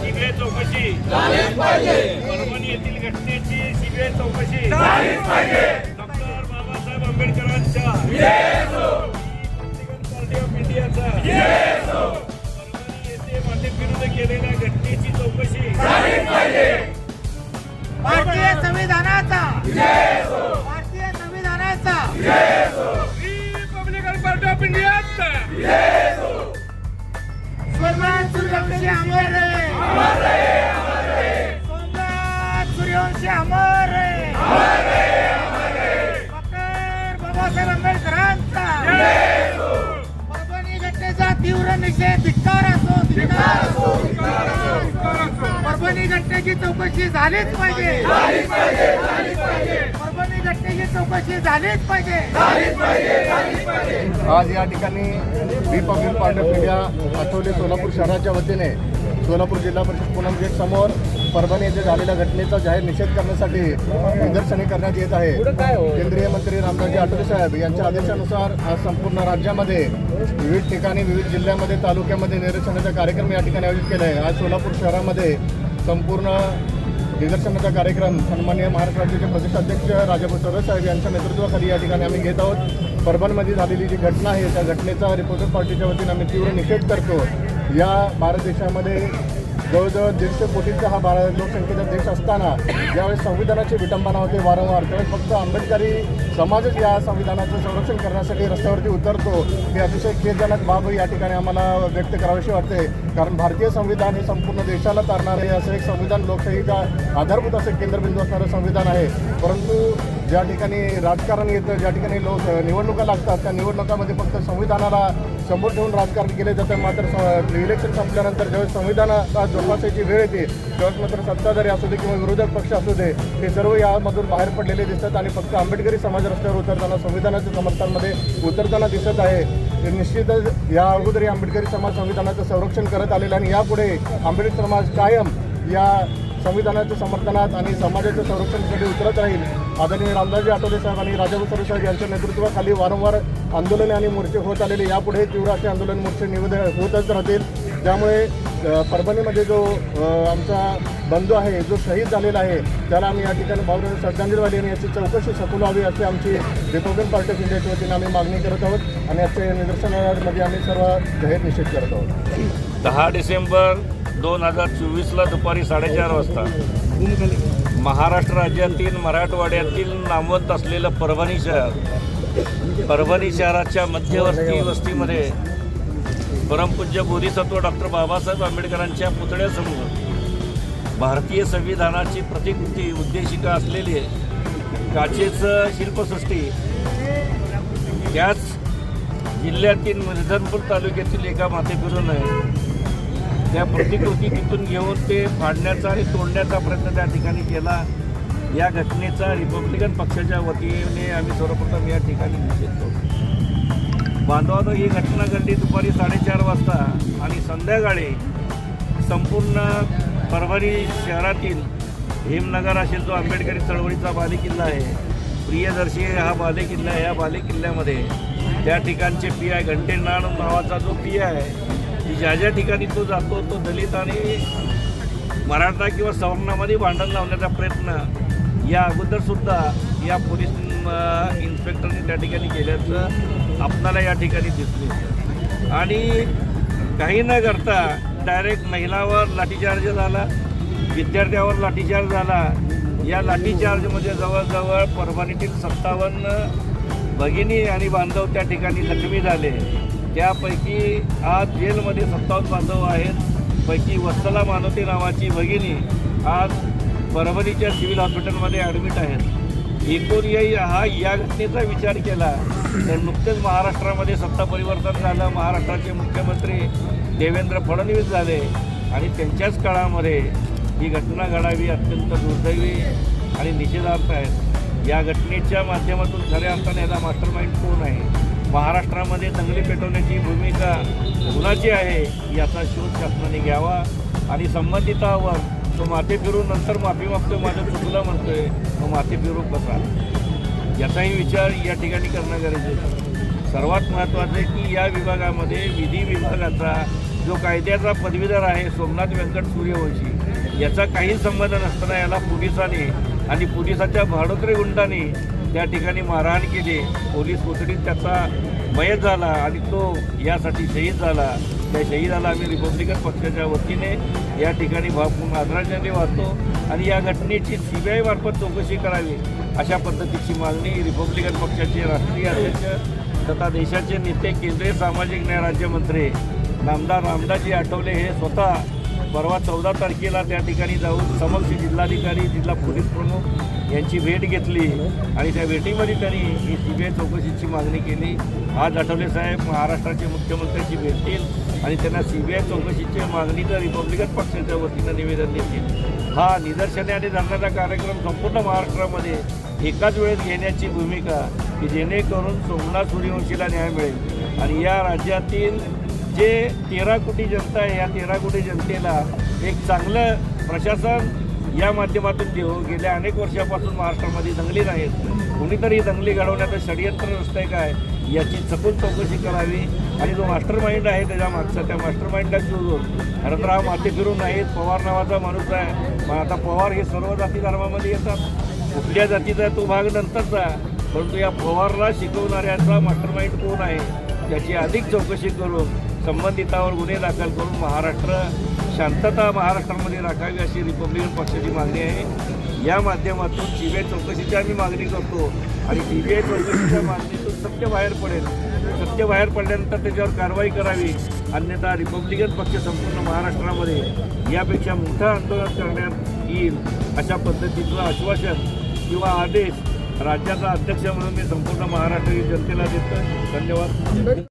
CBI चौकशी. परभणी येथील घटनेची सीबीआय चौकशी. डॉक्टर बाबासाहेब आंबेडकरांच्या. रिपब्लिकन पार्टी ऑफ इंडियाचा. परभणी येथे मातेविरुद्ध केलेल्या घटनेची चौकशी. भारतीय संविधानाचा. भारतीय संविधानाचा. रिपब्लिकन पार्टी ऑफ इंडियाचा सोमनाथ सूर्यवंशी अमर सोमनाथ सूर्यवंशी अमर रहे डॉक्टर बाबासाहेब आंबेडकरांचा. परभणी घटनेचा तीव्र निषेध धिक्कार असो धिक्कार असो परभणी घटनेची चौकशी झालीच पाहिजे. चौकशी झालीच पाहिजे आज या ठिकाणी republic party of India Athawale Solapur शहराच्या वतीने सोलापूर जिल्हा परिषद पूनम गेट समोर परभणी येथे झालेल्या घटनेचा जाहीर निषेध करण्यासाठी निदर्शने करण्यात येत आहे. केंद्रीय मंत्री रामदासजी आठवले साहेब यांच्या आदेशानुसार आज संपूर्ण राज्यामध्ये विविध ठिकाणी विविध जिल्ह्यामध्ये तालुक्यामध्ये निदर्शनाचा कार्यक्रम या ठिकाणी आयोजित केला आहे. आज सोलापूर शहरामध्ये संपूर्ण निदर्शनाचा कार्यक्रम सन्माननीय महाराष्ट्र राज्याचे प्रदेशाध्यक्ष राजाभाऊ सरस साहेब यांच्या नेतृत्वाखाली या ठिकाणी आम्ही घेत आहोत. परभणमध्ये झालेली जी घटना आहे त्या घटनेचा रिपोर्टर पार्टीच्या वतीने आम्ही तीव्र निषेध करतो. या भारत देशामध्ये जवळजवळ दीडशे कोटींचा हा भारत लोकसंख्येचा देश असताना ज्यावेळेस संविधानाची विटंबना होते वारंवार. त्यावेळेस फक्त आंबेडकरी समाजच या संविधानाचं संरक्षण करण्यासाठी रस्त्यावरती उतरतो ही अतिशय खेदजनक बाब या ठिकाणी आम्हाला व्यक्त करावीशी वाटते. कारण भारतीय संविधान हे संपूर्ण देशाला तारणारे असं एक संविधान लोकशाहीचा आधारभूत असं केंद्रबिंदू असणारं संविधान आहे. परंतु ज्या ठिकाणी राजकारण येतं ज्या ठिकाणी लोक निवडणुका लागतात त्या निवडणुकामध्ये फक्त संविधानाला समोर ठेवून राजकारण केले जातं. मात्र इलेक्शन संपल्यानंतर ज्यावेळेस संविधानाला जोपासायची वेळ येते त्यावेळेस मात्र सत्ताधारी असू दे किंवा विरोधक पक्ष असू दे हे सर्व यामधून बाहेर पडलेले दिसतात आणि फक्त आंबेडकरी समाज रस्त्यावर उतरताना संविधानाच्या समर्थांमध्ये उतरताना दिसत आहे. निश्चितच या अगोदर आंबेडकरी समाज संविधानाचं संरक्षण करत आलेलं आणि यापुढे आंबेडकर समाज कायम या संविधानाच्या समर्थनात आणि समाजाच्या संरक्षणासाठी उतरत राहील. आदरणीय रामदासजी आठवले साहेब आणि राजाभाऊ साहेब यांच्या नेतृत्वाखाली वारंवार आंदोलने आणि मोर्चे होत आलेले. यापुढे तीव्र असे आंदोलन मोर्चे निवेद होतच राहतील. त्यामुळे परभणीमध्ये जो आमचा बंधू आहे जो शहीद झालेला आहे त्याला आम्ही या ठिकाणी भावना श्रद्धांजली वाहिली आणि याची चौकशी सखोल व्हावी अशी आमची रिपब्लिकन पार्टी ऑफ इंडियाच्या वतीने आम्ही मागणी करत आहोत आणि याचे निदर्शनामध्ये आम्ही सर्व जाहीर निषेध करत आहोत. दहा डिसेंबर दोन हजार चोवीसला दुपारी साडेचार वाजता महाराष्ट्र राज्यातील मराठवाड्यातील नामवंत असलेलं परभणी शहर परभणी शहराच्या मध्यवर्ती वस्तीमध्ये परमपूज्य बोधिसत्व डॉक्टर बाबासाहेब आंबेडकरांच्या पुतळ्यासमोर भारतीय संविधानाची प्रतिकृती उद्देशिका असलेली काचेचं शिल्पसृष्टी त्याच जिल्ह्यातील मिर्झनपूर तालुक्यातील एका मातेकरून त्या प्रतिकृती तिथून घेऊन ते फाडण्याचा आणि तोडण्याचा प्रयत्न त्या ठिकाणी केला. या घटनेचा रिपब्लिकन पक्षाच्या वतीने आम्ही सर्वप्रथम या ठिकाणी निषेध करतो. बांधवानं ही घटना घडली दुपारी साडेचार वाजता आणि संध्याकाळी संपूर्ण परभणी शहरातील भीमनगर असेल जो आंबेडकरी चळवळीचा बालेकिल्ला आहे. प्रियदर्शी हा बालेकिल्ला आहे. या बालेकिल्ल्यामध्ये त्या ठिकाणचे पी आय घंटेनाळ नावाचा जो पी आय आहे ज्या ज्या ठिकाणी तो जातो तो दलित आणि मराठा किंवा सवर्णामध्ये भांडण लावण्याचा प्रयत्न या अगोदरसुद्धा या पोलीस इन्स्पेक्टरने त्या ठिकाणी केल्याचं आपणाला या ठिकाणी दिसले आणि काही न करता डायरेक्ट महिलावर लाठीचार्ज झाला विद्यार्थ्यावर लाठीचार्ज झाला. या लाठीचार्जमध्ये जवळजवळ परभणीतील सत्तावन्न भगिनी आणि बांधव त्या ठिकाणी जखमी झाले. त्यापैकी आज जेलमध्ये सत्तावन्न बांधव आहेत. पैकी वत्सला मानवती नावाची भगिनी आज परभणीच्या सिव्हिल हॉस्पिटलमध्ये ॲडमिट आहेत. एकूण हा या घटनेचा विचार केला तर नुकतेच महाराष्ट्रामध्ये सत्ता परिवर्तन झालं. महाराष्ट्राचे मुख्यमंत्री देवेंद्र फडणवीस झाले आणि त्यांच्याच काळामध्ये ही घटना घडावी अत्यंत दुर्दैवी आणि निषेधार्थ आहेत या घटनेच्या माध्यमातून खऱ्या अर्थाने याला मास्टर माइंड कोण आहे? महाराष्ट्रामध्ये दंगली पेटवण्याची भूमिका कुणाची आहे याचा शोध शासनाने घ्यावा आणि संबंधितावर तो माथे फिरून नंतर माफी मागतोय माझं चुकलं म्हणतोय तो माथे फिरून कसा याचाही विचार या ठिकाणी करणं गरजेचं सर्वात महत्त्वाचं आहे की या विभागामध्ये विधी विभागाचा जो कायद्याचा पदवीधर आहे सोमनाथ व्यंकट सूर्यवंशी याचा काही संबंध नसताना याला पोलिसांनी आणि पोलिसाच्या भाडोत्री गुंडांनी त्या ठिकाणी मारहाण केली. पोलीस कोठडीत त्याचा मयत झाला आणि तो यासाठी शहीद झाला. त्या शहीदाला आम्ही रिपब्लिकन पक्षाच्या वतीने या ठिकाणी भावपूर्ण आदरांजली वाहतो आणि या घटनेची सी बी आय मार्फत चौकशी करावी अशा पद्धतीची मागणी रिपब्लिकन पक्षाचे राष्ट्रीय अध्यक्ष तथा देशाचे नेते केंद्रीय सामाजिक न्याय राज्यमंत्री नामदार रामदासजी आठवले हे स्वतः परवा चौदा तारखेला त्या ठिकाणी जाऊन समक्ष जिल्हाधिकारी जिल्हा पोलीस प्रमुख यांची भेट घेतली आणि त्या भेटीमध्ये त्यांनी ही सी बी आय चौकशीची मागणी केली. आज आठवले साहेब महाराष्ट्राचे मुख्यमंत्र्यांची भेटतील आणि त्यांना सी बी आय चौकशीची मागणीचं रिपब्लिकन पक्षाच्या वतीनं निवेदन देतील. हा निदर्शने आणि धरण्याचा कार्यक्रम संपूर्ण महाराष्ट्रामध्ये एकाच वेळेस घेण्याची भूमिका की जेणेकरून सोमनाथ सूर्यवंशीला न्याय मिळेल. आणि या राज्यातील जे तेरा कोटी जनता आहे या तेरा कोटी जनतेला एक चांगलं प्रशासन या माध्यमातून देऊ. गेल्या अनेक वर्षापासून महाराष्ट्रामध्ये दंगली नाहीत कोणीतरी दंगली घडवण्याचं षडयंत्र रस्ते काय याची सखोल चौकशी करावी. आणि जो मास्टर माइंड आहे त्याच्या मागचा त्या मास्टर माइंडला जो खरं हा माते फिरून नाहीत. पवार नावाचा माणूस आहे. मग आता पवार हे सर्व जाती धर्मामध्ये येतात. कुठल्या जातीचा तो भाग नंतरचा परंतु या पवारला शिकवणाऱ्याचा मास्टर माइंड कोण आहे त्याची अधिक चौकशी करून संबंधितावर गुन्हे दाखल करून महाराष्ट्र शांतता महाराष्ट्रामध्ये राखावी अशी रिपब्लिकन पक्षाची मागणी आहे. या माध्यमातून सी बी आय चौकशीची आम्ही मागणी करतो आणि सी बी आय चौकशीच्या मागणीतून सत्य बाहेर पडेल. सत्य बाहेर पडल्यानंतर त्याच्यावर कारवाई करावी. अन्यथा रिपब्लिकन पक्ष संपूर्ण महाराष्ट्रामध्ये यापेक्षा मोठं आंदोलन करण्यात येईल अशा पद्धतीचं आश्वासन किंवा आदेश राज्याचा अध्यक्ष म्हणून मी संपूर्ण महाराष्ट्रीय जनतेला देतो. धन्यवाद.